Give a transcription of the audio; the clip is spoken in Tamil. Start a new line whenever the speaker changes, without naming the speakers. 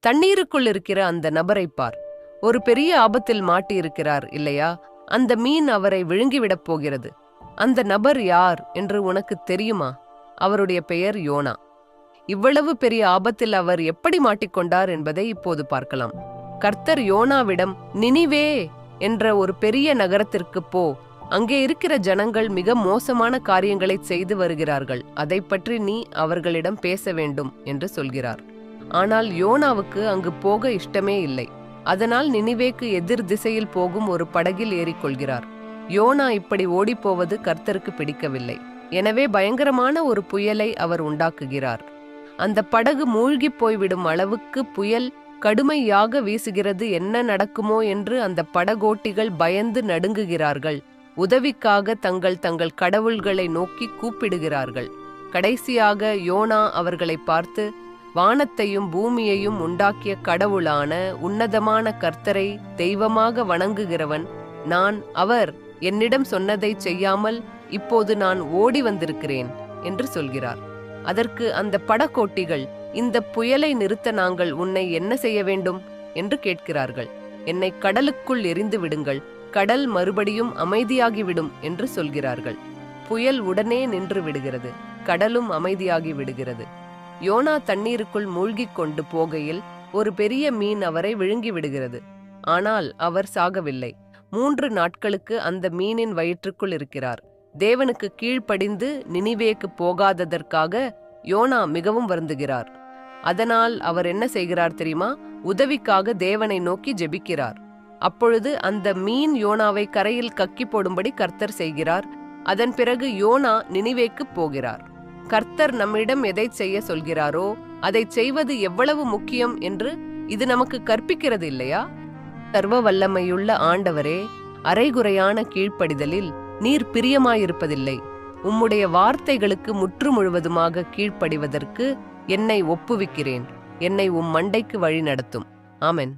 தண்ணீருக்குள் இருக்கிற அந்த நபரை பார். ஒரு பெரிய ஆபத்தில் மாட்டியிருக்கிறார் இல்லையா? அந்த மீன் அவரை விழுங்கிவிடப் போகிறது. அந்த நபர் யார் என்று உனக்கு தெரியுமா? அவருடைய பெயர் யோனா. இவ்வளவு பெரிய ஆபத்தில் அவர் எப்படி மாட்டிக்கொண்டார் என்பதை இப்போது பார்க்கலாம். கர்த்தர் யோனாவிடம் நினிவே என்ற ஒரு பெரிய நகரத்திற்கு போ. அங்கே இருக்கிற ஜனங்கள் மிக மோசமான காரியங்களை செய்து வருகிறார்கள். அதை பற்றி நீ அவர்களிடம் பேச வேண்டும் என்று சொல்கிறார். ஆனால் யோனாவுக்கு அங்கு போக இஷ்டமே இல்லை. அதனால் நினிவேக்கு எதிர் திசையில் போகும் ஒரு படகில் ஏறிக்கொள்கிறார். யோனா இப்படி ஓடிப்போவது கர்த்தருக்கு பிடிக்கவில்லை. எனவே பயங்கரமான ஒரு புயலை அவர் உண்டாக்குகிறார். அந்த படகு மூழ்கிப் போய்விடும் அளவுக்கு புயல் கடுமையாக வீசுகிறது. என்ன நடக்குமோ என்று அந்த படகோட்டிகள் பயந்து நடுங்குகிறார்கள். உதவிக்காக தங்கள் தங்கள் கடவுள்களை நோக்கி கூப்பிடுகிறார்கள். கடைசியாக யோனா அவர்களை பார்த்து வானத்தையும் பூமியையும் உண்டாக்கிய கடவுளான உன்னதமான கர்த்தரை தெய்வமாக வணங்குகிறவன் நான் அவர். என்னிடம் சொன்னதை செய்யாமல் இப்போது நான் ஓடி வந்திருக்கிறேன் என்று சொல்கிறார். அதற்கு அந்த படக்கோட்டிகள் இந்த புயலை நிறுத்த நாங்கள் உன்னை என்ன செய்ய வேண்டும் என்று கேட்கிறார்கள். என்னை கடலுக்குள் எரிந்து விடுங்கள் கடல் மறுபடியும் அமைதியாகிவிடும் என்று சொல்கிறார்கள். புயல் உடனே நின்று விடுகிறது கடலும் அமைதியாகி விடுகிறது. யோனா தண்ணீருக்குள் மூழ்கிக் கொண்டு போகையில் ஒரு பெரிய மீன் அவரை விழுங்கி விடுகிறது. ஆனால் அவர் சாகவில்லை. மூன்று நாட்களுக்கு அந்த மீனின் வயிற்றுக்குள் இருக்கிறார். தேவனுக்கு கீழ்ப்படிந்து நினிவேக்கு போகாததற்காக யோனா மிகவும் வருந்துகிறார். அதனால் அவர் என்ன செய்கிறார் தெரியுமா? உதவிக்காக தேவனை நோக்கி ஜெபிக்கிறார். அப்பொழுது அந்த மீன் யோனாவை கரையில் கக்கி போடும்படி கர்த்தர் செய்கிறார். அதன் பிறகு யோனா நினிவேக்கு போகிறார். கர்த்தர் நம்மிடம் எதை செய்ய சொல்கிறாரோ அதை செய்வது எவ்வளவு முக்கியம் என்று இது நமக்கு கற்பிக்கிறது இல்லையா? சர்வ வல்லமையுள்ள ஆண்டவரே அரைகுறையான கீழ்ப்படிதலில் நீர் பிரியமாயிருப்பதில்லை. உம்முடைய வார்த்தைகளுக்கு முற்று முழுவதுமாக கீழ்ப்படிவதற்கு என்னை ஒப்புவிக்கிறேன். என்னை உம் மண்டைக்கு வழி நடத்தும் ஆமென்.